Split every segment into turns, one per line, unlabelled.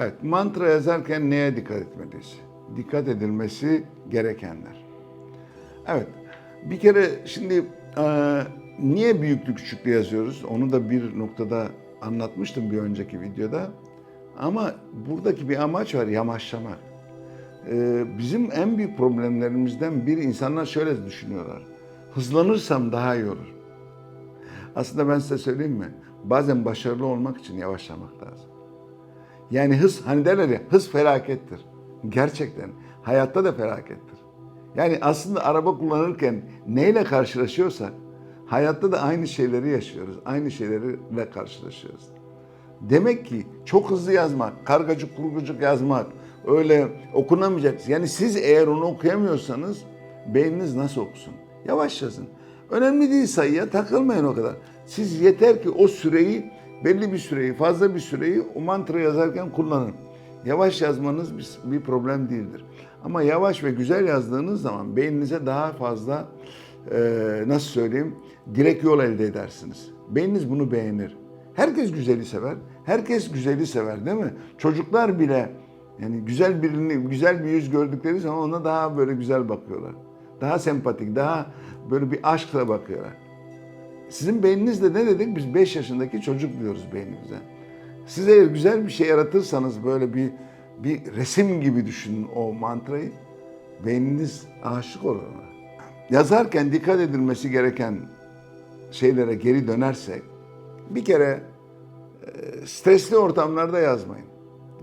Evet, mantra yazarken neye dikkat etmeliyiz? Dikkat edilmesi gerekenler. Evet, bir kere şimdi e, niye büyüklü küçüklü yazıyoruz? Onu da bir noktada anlatmıştım bir önceki videoda. Ama buradaki bir amaç var, yamaçlamak. E, bizim en büyük problemlerimizden biri insanlar şöyle düşünüyorlar. Hızlanırsam daha iyi olur. Aslında ben size söyleyeyim mi? Bazen başarılı olmak için yavaşlamak lazım. Yani hız, hani derler ya, hız felakettir. Gerçekten. Hayatta da felakettir. Yani aslında araba kullanırken neyle karşılaşıyorsak, hayatta da aynı şeyleri yaşıyoruz. Aynı şeylerle karşılaşıyoruz. Demek ki çok hızlı yazmak, kargacık kurgucuk yazmak, öyle okunamayacak. Yani siz eğer onu okuyamıyorsanız beyniniz nasıl okusun? Yavaş yazın. Önemli değil sayıya takılmayın o kadar. Siz yeter ki o süreyi, belli bir süreyi, fazla bir süreyi o mantra yazarken kullanın. Yavaş yazmanız bir, problem değildir. Ama yavaş ve güzel yazdığınız zaman beyninize daha fazla e, nasıl söyleyeyim direkt yol elde edersiniz. Beyniniz bunu beğenir. Herkes güzeli sever. Herkes güzeli sever değil mi? Çocuklar bile yani güzel birini, güzel bir yüz gördükleri zaman ona daha böyle güzel bakıyorlar. Daha sempatik, daha böyle bir aşkla bakıyorlar. Sizin beyninizde ne dedik? Biz 5 yaşındaki çocuk diyoruz beynimize. Siz eğer güzel bir şey yaratırsanız böyle bir bir resim gibi düşünün o mantrayı. Beyniniz aşık olur ona. Yazarken dikkat edilmesi gereken şeylere geri dönersek bir kere e, stresli ortamlarda yazmayın.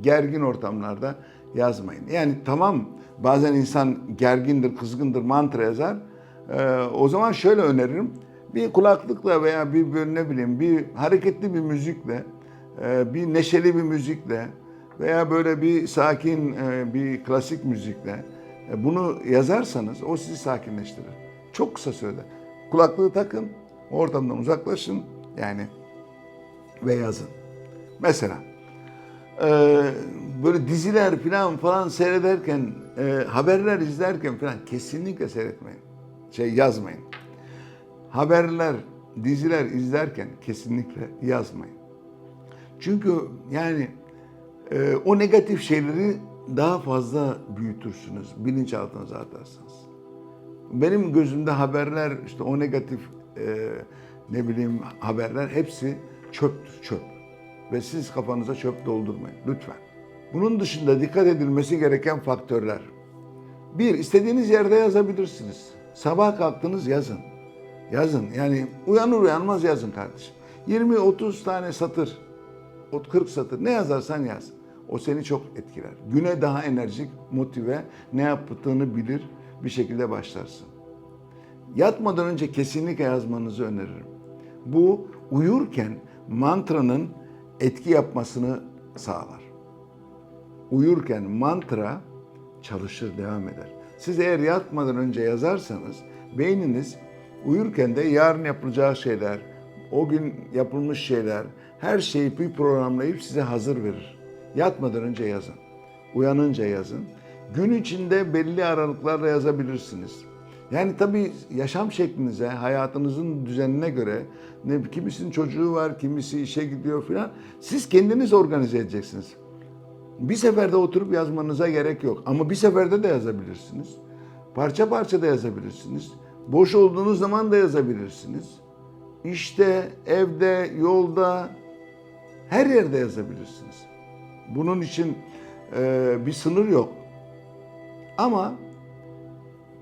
Gergin ortamlarda yazmayın. Yani tamam bazen insan gergindir, kızgındır, mantra yazar. E, o zaman şöyle öneririm. Bir kulaklıkla veya bir böyle ne bileyim bir hareketli bir müzikle, e, bir neşeli bir müzikle veya böyle bir sakin e, bir klasik müzikle e, bunu yazarsanız o sizi sakinleştirir. Çok kısa sürede. Kulaklığı takın, ortamdan uzaklaşın yani ve yazın. Mesela böyle diziler falan falan seyrederken, haberler izlerken falan kesinlikle seyretmeyin. Şey yazmayın. Haberler, diziler izlerken kesinlikle yazmayın. Çünkü yani e, o negatif şeyleri daha fazla büyütürsünüz, bilinçaltınıza atarsınız. Benim gözümde haberler, işte o negatif e, ne bileyim haberler hepsi çöptür, çöp. Ve siz kafanıza çöp doldurmayın lütfen. Bunun dışında dikkat edilmesi gereken faktörler. Bir, istediğiniz yerde yazabilirsiniz. Sabah kalktınız yazın. Yazın. Yani uyanır uyanmaz yazın kardeşim. 20-30 tane satır, 40 satır ne yazarsan yaz. O seni çok etkiler. Güne daha enerjik, motive, ne yaptığını bilir bir şekilde başlarsın. Yatmadan önce kesinlikle yazmanızı öneririm. Bu uyurken mantranın etki yapmasını sağlar. Uyurken mantra çalışır, devam eder. Siz eğer yatmadan önce yazarsanız beyniniz uyurken de yarın yapılacağı şeyler, o gün yapılmış şeyler, her şeyi bir programlayıp size hazır verir. Yatmadan önce yazın. Uyanınca yazın. Gün içinde belli aralıklarla yazabilirsiniz. Yani tabii yaşam şeklinize, hayatınızın düzenine göre ne kimisinin çocuğu var, kimisi işe gidiyor filan. Siz kendiniz organize edeceksiniz. Bir seferde oturup yazmanıza gerek yok. Ama bir seferde de yazabilirsiniz. Parça parça da yazabilirsiniz. Boş olduğunuz zaman da yazabilirsiniz. İşte, evde, yolda, her yerde yazabilirsiniz. Bunun için e, bir sınır yok. Ama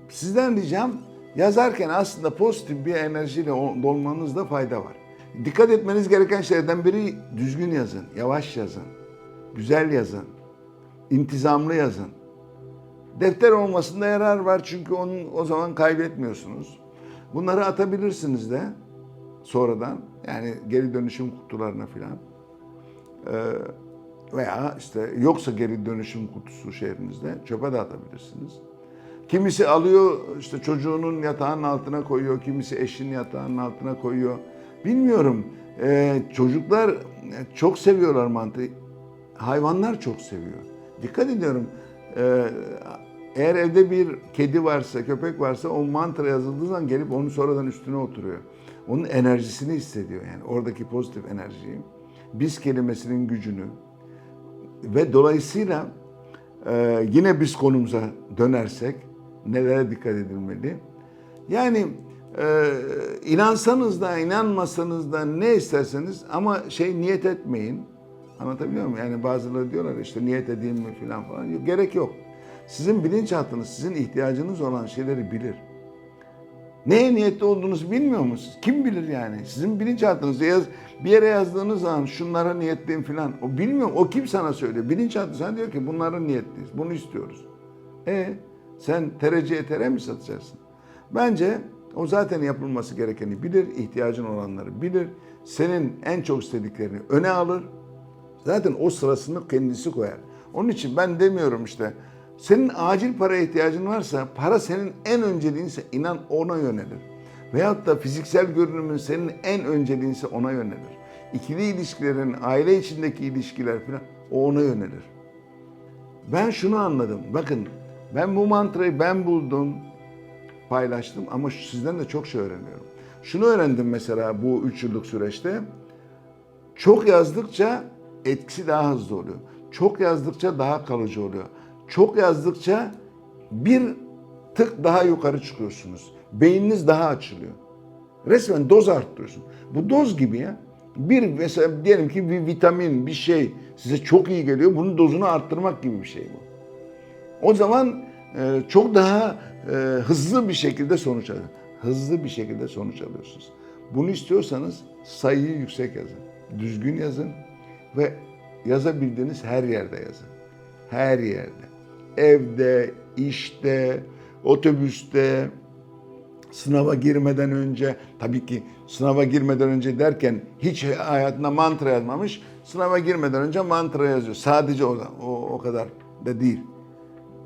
sizden ricam yazarken aslında pozitif bir enerjiyle dolmanızda fayda var. Dikkat etmeniz gereken şeylerden biri düzgün yazın, yavaş yazın, güzel yazın, intizamlı yazın. Defter olmasında yarar var çünkü onun o zaman kaybetmiyorsunuz. Bunları atabilirsiniz de sonradan yani geri dönüşüm kutularına filan. Ee, veya işte yoksa geri dönüşüm kutusu şehrinizde çöpe de atabilirsiniz. Kimisi alıyor işte çocuğunun yatağının altına koyuyor, kimisi eşinin yatağının altına koyuyor. Bilmiyorum. Ee, çocuklar çok seviyorlar mantığı. Hayvanlar çok seviyor. Dikkat ediyorum. Ee, eğer evde bir kedi varsa, köpek varsa o mantra yazıldığı zaman gelip onun sonradan üstüne oturuyor. Onun enerjisini hissediyor yani oradaki pozitif enerjiyi. Biz kelimesinin gücünü, ve dolayısıyla e, yine biz konumuza dönersek nelere dikkat edilmeli? Yani e, inansanız da inanmasanız da ne isterseniz ama şey niyet etmeyin. Anlatabiliyor muyum? Yani bazıları diyorlar işte niyet edeyim mi falan falan. Gerek yok. Sizin bilinçaltınız sizin ihtiyacınız olan şeyleri bilir. Neye niyetli olduğunuzu bilmiyor musunuz? Kim bilir yani? Sizin bilinçaltınızda yaz, bir yere yazdığınız zaman şunlara niyetliyim falan. O bilmiyor. O kim sana söylüyor? Bilinçaltı sana diyor ki bunlara niyetliyiz. Bunu istiyoruz. E sen tereciye tere mi satacaksın? Bence o zaten yapılması gerekeni bilir, ihtiyacın olanları bilir. Senin en çok istediklerini öne alır. Zaten o sırasını kendisi koyar. Onun için ben demiyorum işte senin acil paraya ihtiyacın varsa para senin en önceliğinse inan ona yönelir. Veyahut da fiziksel görünümün senin en önceliğinse ona yönelir. İkili ilişkilerin, aile içindeki ilişkiler falan o ona yönelir. Ben şunu anladım. Bakın ben bu mantrayı ben buldum, paylaştım ama sizden de çok şey öğreniyorum. Şunu öğrendim mesela bu 3 yıllık süreçte. Çok yazdıkça etkisi daha hızlı oluyor. Çok yazdıkça daha kalıcı oluyor. Çok yazdıkça bir tık daha yukarı çıkıyorsunuz. Beyniniz daha açılıyor. Resmen doz arttırıyorsun. Bu doz gibi ya. Bir mesela diyelim ki bir vitamin, bir şey size çok iyi geliyor. Bunun dozunu arttırmak gibi bir şey bu. O zaman e, çok daha e, hızlı bir şekilde sonuç alın. Hızlı bir şekilde sonuç alıyorsunuz. Bunu istiyorsanız sayıyı yüksek yazın. Düzgün yazın ve yazabildiğiniz her yerde yazın. Her yerde. Evde, işte, otobüste, sınava girmeden önce tabii ki sınava girmeden önce derken hiç hayatında mantra yazmamış. Sınava girmeden önce mantra yazıyor. Sadece o, o, o kadar da değil.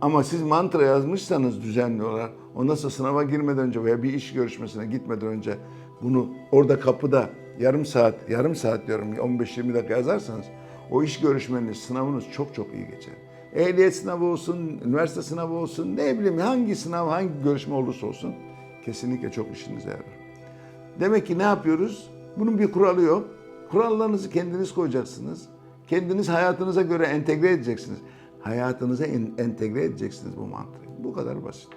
Ama siz mantra yazmışsanız düzenli olarak ondan sonra sınava girmeden önce veya bir iş görüşmesine gitmeden önce bunu orada kapıda yarım saat, yarım saat diyorum 15-20 dakika yazarsanız o iş görüşmeniz, sınavınız çok çok iyi geçer. Ehliyet sınavı olsun, üniversite sınavı olsun, ne bileyim hangi sınav, hangi görüşme olursa olsun kesinlikle çok işinize yarar. Demek ki ne yapıyoruz? Bunun bir kuralı yok. Kurallarınızı kendiniz koyacaksınız. Kendiniz hayatınıza göre entegre edeceksiniz. Hayatınıza en- entegre edeceksiniz bu mantığı. Bu kadar basit.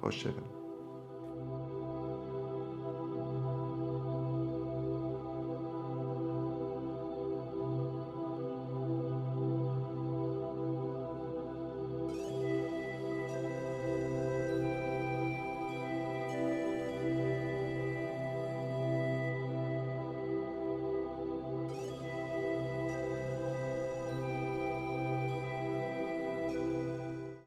Hoşçakalın.